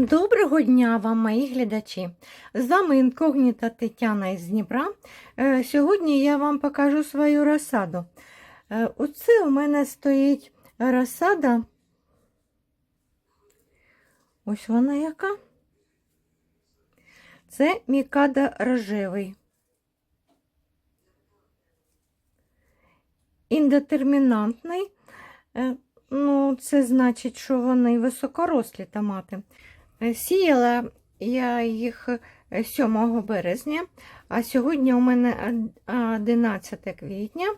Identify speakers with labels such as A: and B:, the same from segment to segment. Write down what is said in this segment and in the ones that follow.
A: Доброго дня вам, мої глядачі! З вами інкогніта Тетяна із Дніпра. Е, Сьогодні я вам покажу свою розсаду. Е, Оце у мене стоїть розсада. Ось вона яка. Це мікада рожевий. Індетермінантний. Е, Ну, це значить, що вони високорослі томати. Е, Сіяла я їх 7 березня, а сьогодні у мене 11 квітня,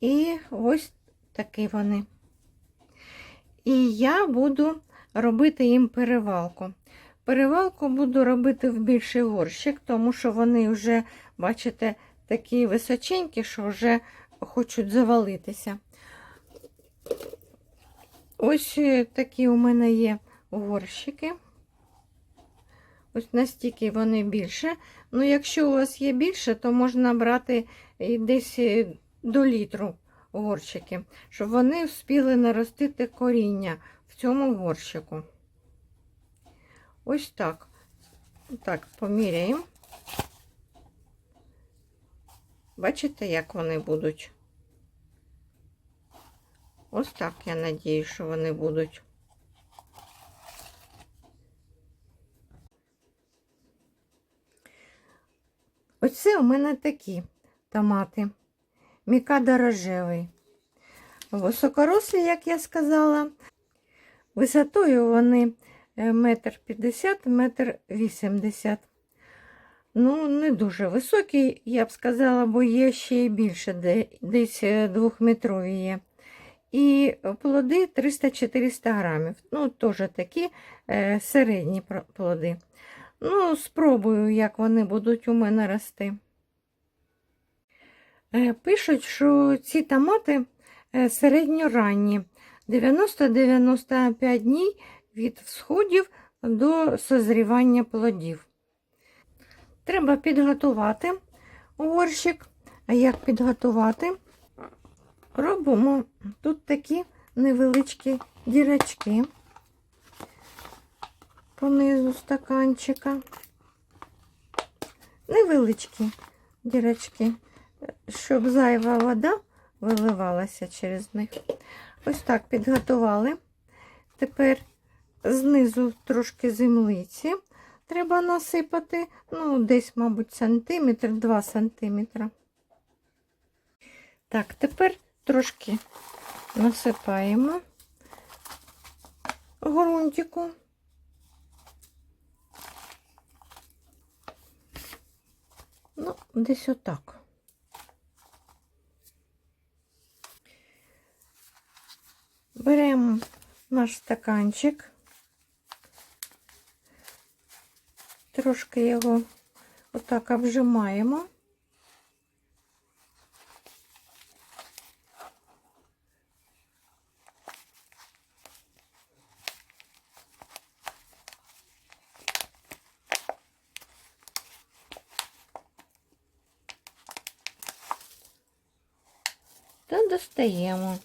A: і ось такі вони. І я буду робити їм перевалку. Перевалку буду робити в більший горщик, тому що вони вже, бачите, такі височенькі, що вже хочуть завалитися. Ось е, такі у мене є горщики. Ось настільки вони більше. Ну, якщо у вас є більше, то можна брати і десь е, до літру горщики, щоб вони вспіли наростити коріння в цьому горщику. Ось так. Так, поміряємо. Бачите, як вони будуть? Ось так, я надію, що вони будуть. Оце у мене такі томати. Мікада рожевий. Високорослі, як я сказала. Висотою вони е, метр п'ятдесят, метр вісімдесят. Ну, не дуже високі, я б сказала, бо є ще й більше, десь е, двохметрові є. І плоди 300-400 грамів. Ну, теж такі е, середні плоди. Ну, спробую, як вони будуть у мене рости. Е, пишуть, що ці томати е, середньоранні, 90-95 днів від всходів до созрівання плодів. Треба підготувати горщик. А як підготувати? Робимо тут такі невеличкі дірочки понизу стаканчика. Невеличкі дірочки, щоб зайва вода виливалася через них. Ось так підготували. Тепер знизу трошки землиці треба насипати, ну, десь, мабуть, сантиметр, 2 сантиметра. Так, тепер трошки насипаємо грунтику. Ну, десь отак. Наш стаканчик, трошки його отак обжимаємо. та достаємо.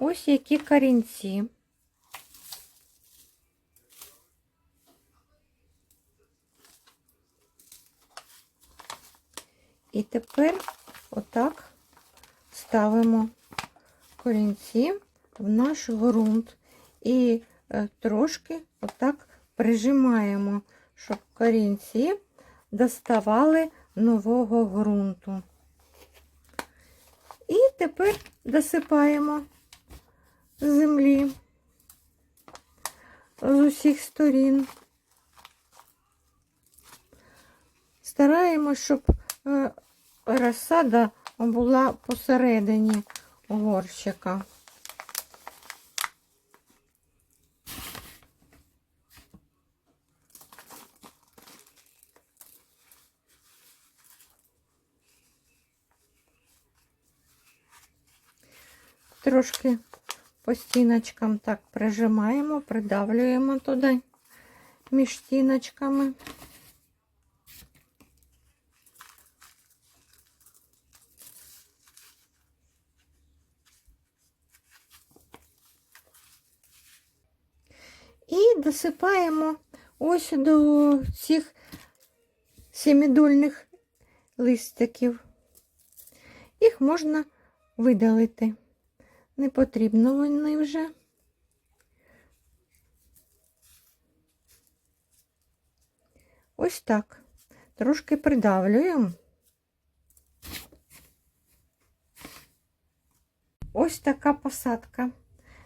A: Ось які корінці. І тепер отак ставимо корінці в наш ґрунт і е, трошки отак прижимаємо, щоб корінці доставали нового ґрунту. І тепер досипаємо землі з усіх сторін. Стараємось, щоб е, розсада була посередині горщика. Трошки по стіночкам так прижимаємо, придавлюємо туди між стіночками. І досипаємо ось до цих семидольних листиків. Їх можна видалити. Не потрібно вони вже. Ось так. Трошки придавлюємо. Ось така посадка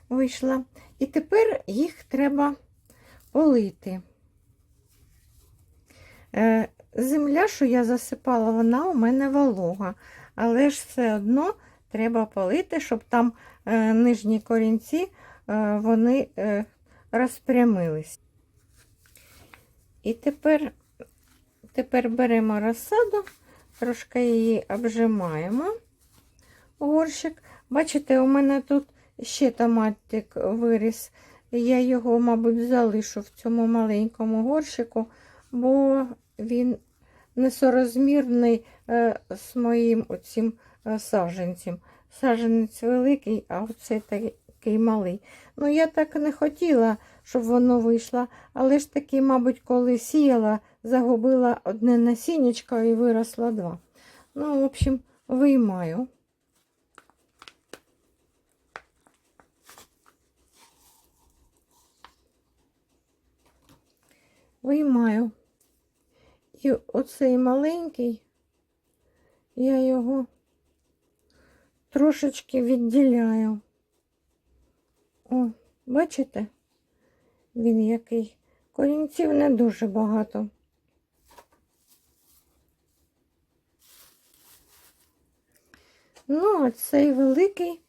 A: вийшла. І тепер їх треба полити. Е, Земля, що я засипала, вона у мене волога, але ж все одно треба полити, щоб там е, нижні корінці е, вони е, розпрямились. І тепер, тепер беремо розсаду, трошки її обжимаємо горщик. Бачите, у мене тут ще томатик виріс. Я його, мабуть, залишу в цьому маленькому горщику, бо він несорозмірний е, з моїм оцим саджанцем. Саджанець великий, а оцей такий малий. Ну, я так не хотіла, щоб воно вийшло, але ж таки, мабуть, коли сіяла, загубила одне насіннячко і виросло два. Ну, в общем, виймаю. Виймаю. І оцей маленький, я його трошечки відділяю. О, бачите? Він який. Корінців не дуже багато. Ну, а цей великий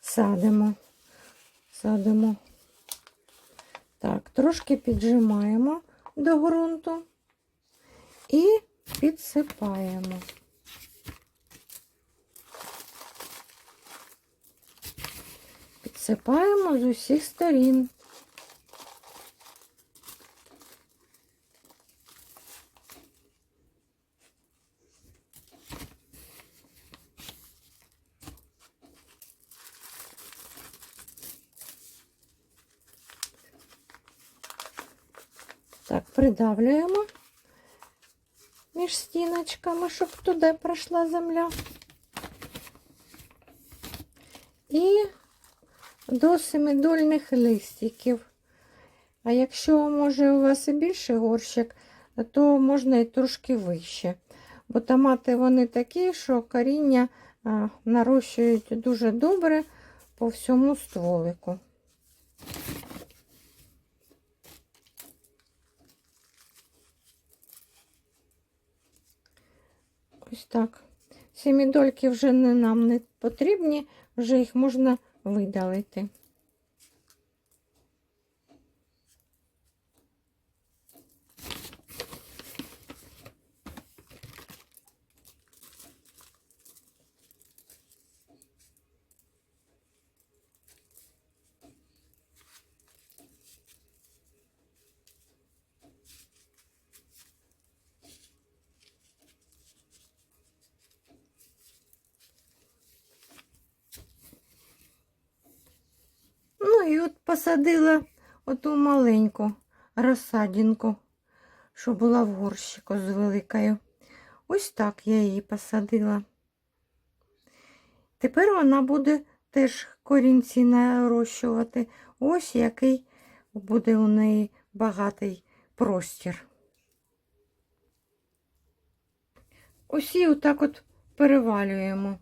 A: садимо. Садимо. Так, трошки піджимаємо до ґрунту і підсипаємо. Підсипаємо з усіх сторін. Так, придавлюємо між стіночками, щоб туди пройшла земля. І до семидольних листиків. А якщо, може, у вас і більше горщик, то можна і трошки вище. Бо томати вони такі, що коріння нарощують дуже добре по всьому стволику. Ось так. Семідольки вже не нам не потрібні, вже їх можна видалити. Ну і от посадила оту маленьку розсадінку, що була в горщику з великою. Ось так я її посадила. Тепер вона буде теж корінці нарощувати. Ось який буде у неї багатий простір. Ось і отак от перевалюємо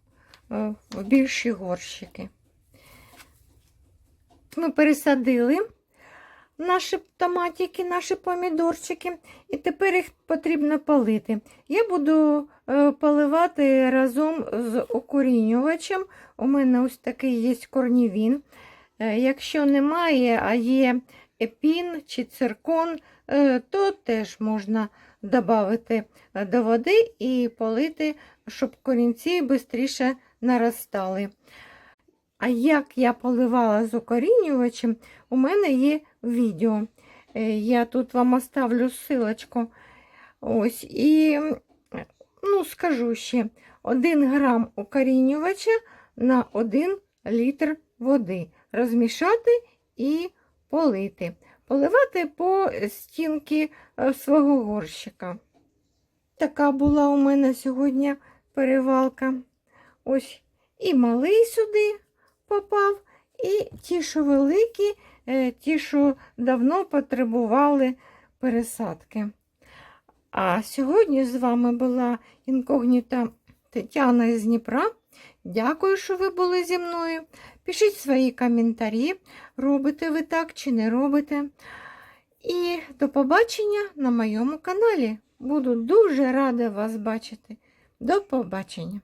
A: е, в більші горщики. Ми пересадили наші томатики, наші помідорчики, і тепер їх потрібно полити. Я буду е, поливати разом з укорінювачем. У мене ось такий є корнівін. Е, Якщо немає, а є епін чи циркон, е, то теж можна додати до води і полити, щоб корінці швидше наростали. А як я поливала з укорінювачем, у мене є відео. Е, Я тут вам оставлю ссылочку. Ось, і ну, скажу ще, 1 грам укорінювача на 1 літр води. Розмішати і полити. поливати по стінки е, свого горщика. Така була у мене сьогодні перевалка. Ось і малий сюди попав, і ті, що великі, е, ті, що давно потребували пересадки. А сьогодні з вами була інкогніта Тетяна із Дніпра. Дякую, що ви були зі мною. Пишіть свої коментарі, робите ви так чи не робите. І до побачення на моєму каналі. Буду дуже рада вас бачити. До побачення!